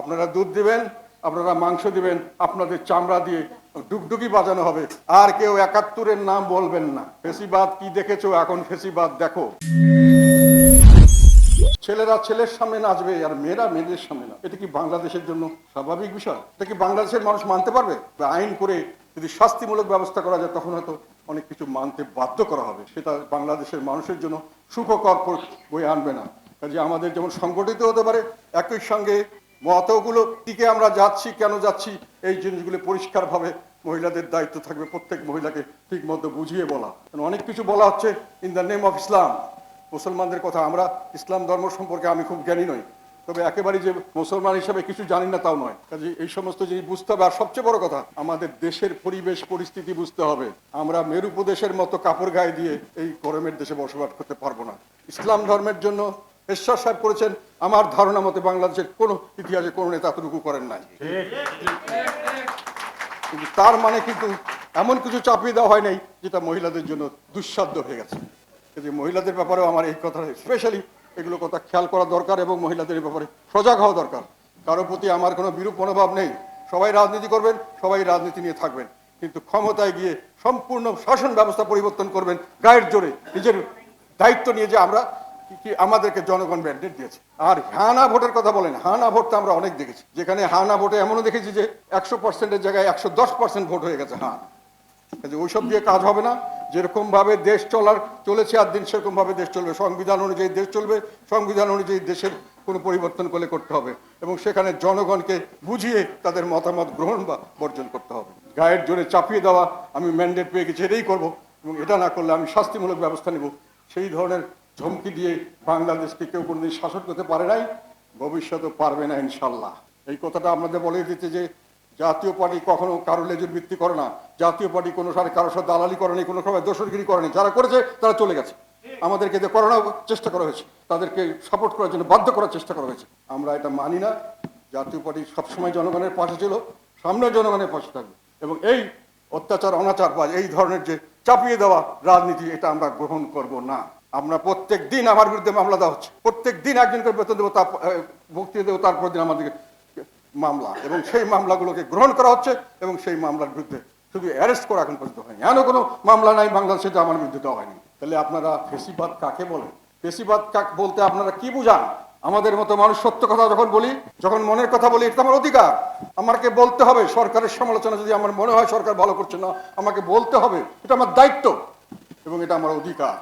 আপনারা দুধ দিবেন, আপনারা মাংস দিবেন, আপনাদের চামড়া দিয়ে ডুগডুগি বাজানো হবে। আর কেউ একাত্তরের নাম বলবেন না। ফেসিবাদ কি দেখেছ? এখন ফেসিবাদ দেখো। ছেলেরা ছেলের সামনে নাচবে আর মেয়েরা মেয়েদের সামনে না। এটা কি বাংলাদেশের জন্য স্বাভাবিক বিষয়? এটা কি বাংলাদেশের মানুষ মানতে পারবে? আইন করে যদি শাস্তিমূলক ব্যবস্থা করা যায়, তখন হয়তো অনেক কিছু মানতে বাধ্য করা হবে। সেটা বাংলাদেশের মানুষের জন্য সুখকর করে বয়ে আনবে না। কাজে আমাদের যেমন সংগঠিত হতে পারে, একই সঙ্গে মতগুলো দিকে আমরা যাচ্ছি, কেন যাচ্ছি, এই জিনিসগুলো পরিষ্কারভাবে মহিলাদের দায়িত্ব থাকবে, প্রত্যেক মহিলাকে ঠিক মতো বুঝিয়ে বলা। অনেক কিছু বলা হচ্ছে in the name of Islam মুসলমানদের কথা আমরা ইসলাম ধর্ম সম্পর্কে আমি খুব জ্ঞানী নই। তবে একেবারে যে মুসলমান হিসেবে কিছু জানি না তাও নয়। কাজে এই সমস্ত জিনিস বুঝতে হবে। আর সবচেয়ে বড় কথা, আমাদের দেশের পরিবেশ পরিস্থিতি বুঝতে হবে। আমরা মেরু প্রদেশের মতো কাপড় গায়ে দিয়ে এই গরমের দেশে বসবাস করতে পারব না। ইসলাম ধর্মের জন্য ঈশ্বর সাহেব করেছেন, আমার ধারণা মতে বাংলাদেশের কোনো ইতিহাসে কোনো নেতা এতটুকু করেন নাই। কিন্তু তার মানে কিন্তু এমন কিছু চাপিয়ে দেওয়া হয় নাই, যেটা মহিলাদের জন্য দুঃসাধ্য হয়ে গেছে। যে মহিলাদের ব্যাপারেও আমার এই কথা স্পেশালি এগুলো কথা খেয়াল করা দরকার এবং মহিলাদের ব্যাপারে সজাগ হওয়া দরকার। কারও প্রতি আমার কোনো বিরূপ মনোভাব নেই। সবাই রাজনীতি করবেন, সবাই রাজনীতি নিয়ে থাকবেন। কিন্তু ক্ষমতায় গিয়ে সম্পূর্ণ শাসন ব্যবস্থা পরিবর্তন করবেন, গায়ের জোরে। নিজের দায়িত্ব নিয়ে যে আমরা কি- আমাদেরকে জনগণ ম্যান্ডেট দিয়েছে। আর হানা ভোটের কথা বলেন, হানা ভোট তো আমরা অনেক দেখেছি। যেখানে হানা ভোটে এমনও দেখেছি যে একশো পার্সেন্টের জায়গায় একশো দশ পার্সেন্ট ভোট হয়ে গেছে হান। ওইসব দিয়ে কাজ হবে না। যেরকম ভাবে দেশ চলার, চলেছে আর দিন সেরকম ভাবে দেশ চলবে। সংবিধান অনুযায়ী দেশ চলবে, সংবিধান অনুযায়ী দেশের কোনো পরিবর্তন করলে করতে হবে। এবং সেখানে জনগণকে বুঝিয়ে তাদের মতামত গ্রহণ বা বর্জন করতে হবে। গায়ের জোরে চাপিয়ে দেওয়া আমি ম্যান্ডেট পেয়ে গেছি, এটাই করব। এবং এটা না করলে আমি শাস্তিমূলক ব্যবস্থা নেব। সেই ধরনের ধমকি দিয়ে বাংলাদেশকে কেউ কোনোদিন শাসন করতে পারে নাই ভবিষ্যতে পারবে না ইনশাল্লাহ। এই কথাটা আপনাদের বলে দিতে যে, জাতীয় পার্টি কখনো কারও লেজুর ভিত্তি করে না। জাতীয় পার্টি কোনো সাথে কারোর সাথে দালালি করেনি কোনো সময় দোষরগিরি করেনি যারা করেছে, তারা চলে গেছে। আমাদেরকে যে করানোর চেষ্টা করা হয়েছে, তাদেরকে সাপোর্ট করার জন্য বাধ্য করার চেষ্টা করা হয়েছে। আমরা এটা মানি না। জাতীয় পার্টি সবসময় জনগণের পাশে ছিল সামনে জনগণের পাশে থাকবে। এবং এই অত্যাচার, অনাচার বা এই ধরনের যে চাপিয়ে দেওয়া রাজনীতি, এটা আমরা গ্রহণ করব না। আমরা প্রত্যেক দিন আমার বিরুদ্ধে মামলা দেওয়া হচ্ছে। প্রত্যেক দিন একজন করে বেতন দেবো তার বক্তৃতা দেবো তারপর দিন আমাদেরকে মামলা। এবং সেই মামলাগুলোকে গ্রহণ করা হচ্ছে এবং সেই মামলার বিরুদ্ধে শুধু অ্যারেস্ট করা এখন পর্যন্ত হয়নি। এমন কোনো মামলা নাই বাংলাদেশে যা আমার বিরুদ্ধে দেওয়া হয়নি। তাহলে আপনারা ফেসিবাদ কাকে বলেন? ফেসিবাদ কাক বলতে আপনারা কি বুঝান? আমাদের মতো মানুষ সত্য কথা যখন বলি, যখন মনের কথা বলি, এটা আমার অধিকার। আমাকে বলতে হবে, সরকারের সমালোচনা যদি আমার মনে হয় সরকার ভালো করছে না, আমাকে বলতে হবে, এটা আমার দায়িত্ব এবং এটা আমার অধিকার।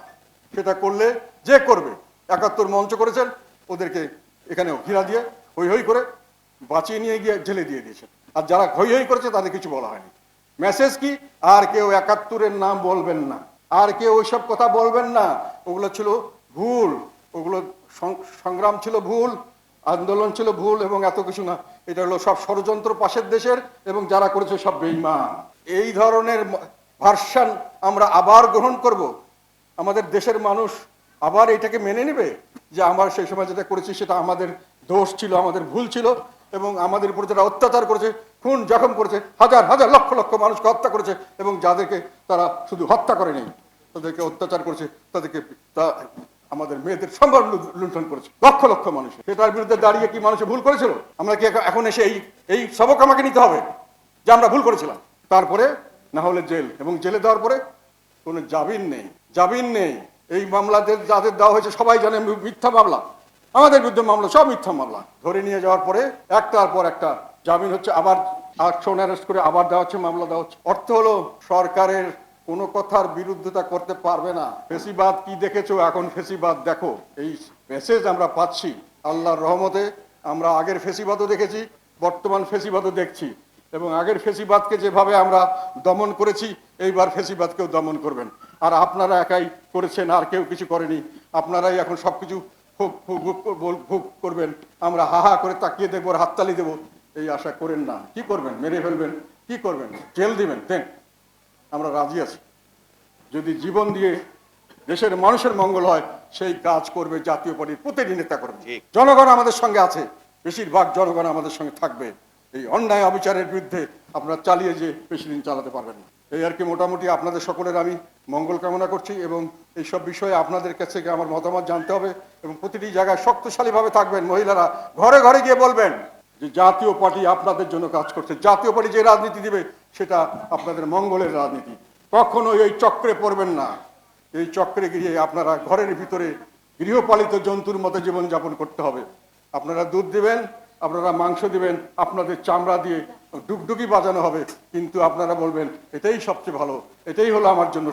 সেটা করলে যে করবে, একাত্তর মঞ্চ করেছেন, ওদেরকে এখানে ঘিরা দিয়ে হই হই করে বাঁচিয়ে নিয়ে গিয়ে জেলে দিয়ে দিয়েছেন। আর যারা হই হই করেছে তাদের কিছু বলা হয়নি। মেসেজ কি? আর কেউ একাত্তরের নাম বলবেন না। আর কেউ ওইসব কথা বলবেন না। ওগুলো ছিল ভুল। ওগুলো সংগ্রাম ছিল ভুল, আন্দোলন ছিল ভুল এবং এত কিছু না। এটা হলো সব ষড়যন্ত্র পাশের দেশের এবং যারা করেছে সব বেইমান এই ধরনের ভার্সান আমরা আবার গ্রহণ করব। আমাদের দেশের মানুষ আবার এটাকে মেনে নেবে যে আমার সেই সময় যেটা করেছি সেটা আমাদের দোষ ছিল, আমাদের ভুল ছিল এবং আমাদের উপর যারা অত্যাচার করেছে, খুন জখম করেছে, হাজার হাজার লক্ষ লক্ষ মানুষকে হত্যা করেছে এবং যাদেরকে তারা শুধু হত্যা করেনি, তাদেরকে অত্যাচার করেছে, তাদেরকে তা আমাদের মেয়েদের লু- লুণ্ঠন করেছে, লক্ষ লক্ষ মানুষ সেটার বিরুদ্ধে দাঁড়িয়ে কি মানুষ ভুল করেছিল? আমরা কি এখন- এখন এসে এই এই সবক আমাকে নিতে হবে যে আমরা ভুল করেছিলাম? তারপরে না হলে জেল, এবং জেলে দেওয়ার পরে কোনো জামিন নেই। জামিন নেই। এই মামলাদের যাদের দেওয়া হয়েছে, সবাই জানে মিথ্যা মামলা। আমাদের বিরুদ্ধে মামলা, সব মিথ্যা মামলা। ধরে নিয়ে যাওয়ার পরে একটার পর একটা জামিন হচ্ছে, আবার আটশো অ্যারেস্ট করে আবার দেওয়া হচ্ছে, মামলা দেওয়া হচ্ছে। অর্থ হলো, সরকারের কোনো কথার বিরুদ্ধতা করতে পারবে না। ফেসিবাদ কি দেখেছ? এখন ফেসিবাদ দেখো। এই মেসেজ আমরা পাচ্ছি আল্লাহর রহমতে। আমরা আগের ফেসিবাদও দেখেছি, বর্তমান ফেসিবাদও দেখছি। এবং আগের ফেসিবাদকে যেভাবে আমরা দমন করেছি, এইবার ফেসিবাদকেও দমন করবেন। আর আপনারা একাই করেছেন আর কেউ কিছু করেনি। আপনারাই এখন সব কিছু বল- ভোগ করবেন। আমরা হা হা করে তাকিয়ে দেখব আর হাততালি দেবো। এই আশা করেন না। কি করবেন? মেরে ফেলবেন। কি করবেন? জেল দিবেন। দেন আমরা রাজি আছি। যদি জীবন দিয়ে দেশের মানুষের মঙ্গল হয় সেই কাজ করবে জাতীয় পার্টির প্রতিটি নেতা করবে জনগণ আমাদের সঙ্গে আছে। বেশিরভাগ জনগণ আমাদের সঙ্গে থাকবে। এই অন্যায় অবিচারের বিরুদ্ধে আপনারা চালিয়ে যে বেশি দিন চালাতে পারবেন না। এই আর কি মোটামুটি আপনাদের সকলের আমি মঙ্গল কামনা করছি এবং এই সব বিষয়ে আপনাদের কাছ আমার মতামত জানতে হবে এবং প্রতিটি জায়গায় শক্তিশালীভাবে থাকবেন। মহিলারা ঘরে ঘরে গিয়ে বলবেন যে জাতীয় পার্টি আপনাদের জন্য কাজ করছে। জাতীয় পার্টি যে রাজনীতি দিবে, সেটা আপনাদের মঙ্গলের রাজনীতি। কখনো এই চক্রে পড়বেন না। এই চক্রে গিয়ে আপনারা ঘরের ভিতরে গৃহপালিত জন্তুর মতো জীবনযাপন করতে হবে। আপনারা দুধ দিবেন, আপনারা মাংস দিবেন, আপনাদের চামড়া দিয়ে ডুগডুগি বাজানো হবে। কিন্তু আপনারা বলবেন এটাই সবচেয়ে ভালো। এটাই হলো আমার জন্য